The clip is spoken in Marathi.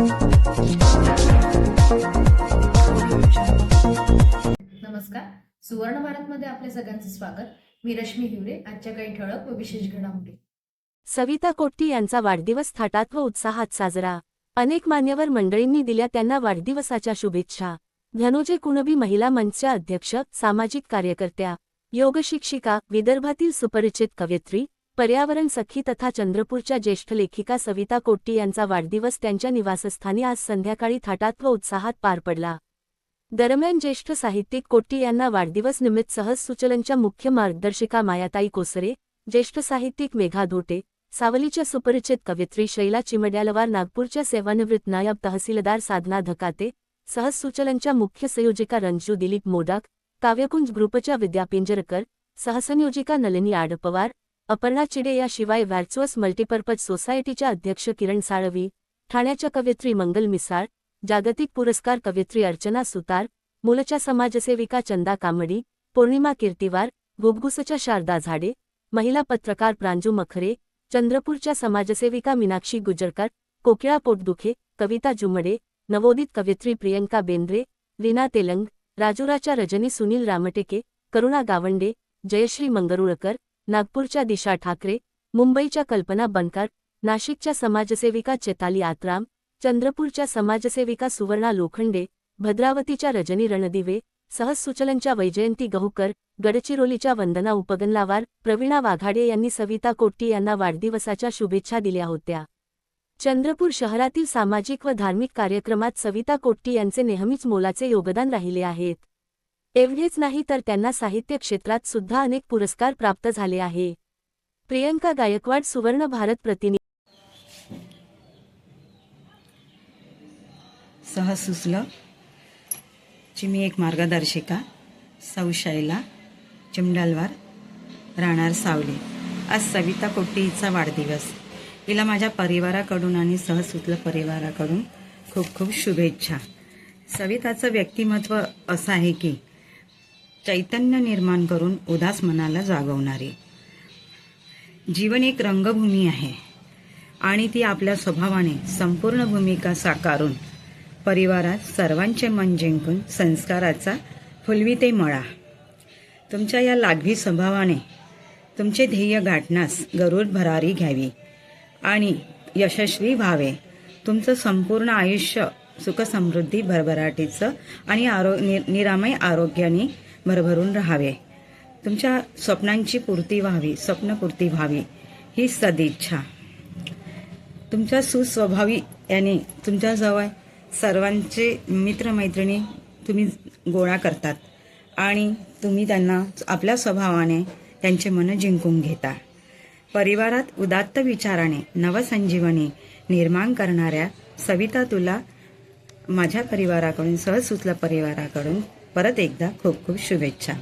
नमस्कार. सुवर्ण भारतमध्ये आपले सगळ्यांचे स्वागत. मी रश्मी हिवरे आजच्या काही ठळक व विशेष घडामोडी. सविता कोट्टी यांचा वाढदिवस थाटात व उत्साहात साजरा. अनेक मान्यवर मंडळींनी दिल्या त्यांना वाढदिवसाच्या शुभेच्छा. धनोजे कुणबी महिला मंचच्या अध्यक्ष सामाजिक कार्यकर्त्या योगशिक्षिका विदर्भातील सुपरिचित कवयित्री पर्यावरण सखी तथा चंद्रपूरच्या ज्येष्ठ लेखिका सविता कोट्टी यांचा वाढदिवस त्यांच्या निवासस्थानी आज संध्याकाळी थाटात व उत्साहात पार पडला. दरम्यान ज्येष्ठ साहित्यिक कोट्टी यांना वाढदिवस निमित्त सहज सुचलनच्या मुख्य मार्गदर्शिका मायाताई कोसरे ज्येष्ठ साहित्यिक मेघा धोटे सावलीच्या सुपरिचित कवित्री शैला चिमड्यालवार नागपूरच्या सेवानिवृत्त नायब तहसीलदार साधना धकाते सहज सुचलनच्या मुख्य संयोजिका रंजू दिलीप मोडाक काव्यकुंज ग्रुपच्या विद्या पिंजरकर सहसंयोजिका नलिनी आडपवार अपर्णा चिडे याशिवाय व्हॅर्च्युअस मल्टीपर्पज सोसायटीच्या अध्यक्ष किरण साळवी ठाण्याच्या कवयित्री मंगल मिसाळ जागतिक पुरस्कार कवयित्री अर्चना सुतार मूलच्या समाजसेविका चंदा कामडी पौर्णिमा कीर्तिवार घुबघुसच्या शारदा झाडे महिला पत्रकार प्रांजू मखरे चंद्रपूरच्या समाजसेविका मीनाक्षी गुजरकर कोकिळा पोटदुखे कविता जुमडे नवोदित कवयित्री प्रियंका बेंद्रे रीना तेलंग राजुराच्या रजनी सुनील रामटेके करुणा गावंडे जयश्री मंगरुळकर नागपूरच्या दिशा ठाकरे मुंबईच्या कल्पना बनकर नाशिकच्या समाजसेविका चेताली आत्राम चंद्रपूरच्या समाजसेविका सुवर्णा लोखंडे भद्रावतीच्या रजनी रणदिवे सहज सुचलनच्या वैजयंती गहुकर गडचिरोलीच्या वंदना उपगनलावार प्रवीणा वाघाडे यांनी सविता कोट्टी यांना वाढदिवसाच्या शुभेच्छा दिल्या होत्या. चंद्रपूर शहरातील सामाजिक व धार्मिक कार्यक्रमात सविता कोट्टी यांचे नेहमीच मोलाचे योगदान राहिले आहेत. एवढेच नाही तर त्यांना साहित्य क्षेत्रात सुद्धा अनेक पुरस्कार प्राप्त झाले आहे. प्रियंका गायकवाड सुवर्ण भारत प्रतिनिधी. सहज सुचलं ची मी एक मार्गदर्शिका सौ चिमडालवार राहणार सावली. आज सविता कोट्टी हिचा वाढदिवस. हिला माझ्या परिवाराकडून आणि सहसुतलं परिवाराकडून खूप खूप शुभेच्छा. सविताचं व्यक्तिमत्व असं आहे की चैतन्य निर्माण करून उदास मनाला जागवणारी. जीवन एक रंगभूमी आहे. आणि ती आपल्या स्वभावाने संपूर्ण भूमिका साकारून परिवारात सर्वांचे मन जिंकून संस्काराचा फुलविते मळा. तुमच्या या लाघवी स्वभावाने तुमचे ध्येय गाठण्यास गरुड भरारी घ्यावी. आणि यशस्वी व्हावे. तुमचं संपूर्ण आयुष्य सुखसमृद्धी भरभराटीचं आणि आरो निरामय आरोग्याने भरभरून राहावे. तुमच्या स्वप्नांची पूर्ती व्हावी स्वप्नपूर्ती व्हावी ही सदिच्छा तुमच्या सुस्वभावी याने तुमच्याजवळ सर्वांचे मित्रमैत्रिणी तुम्ही गोळा करतात आणि तुम्ही त्यांना आपल्या स्वभावाने त्यांचे मन जिंकून घेता. परिवारात उदात्त विचाराने नवसंजीवनी निर्माण करणाऱ्या सविता तुला माझ्या परिवाराकडून सहज परिवाराकडून परत एकदा खूप खूप शुभेच्छा.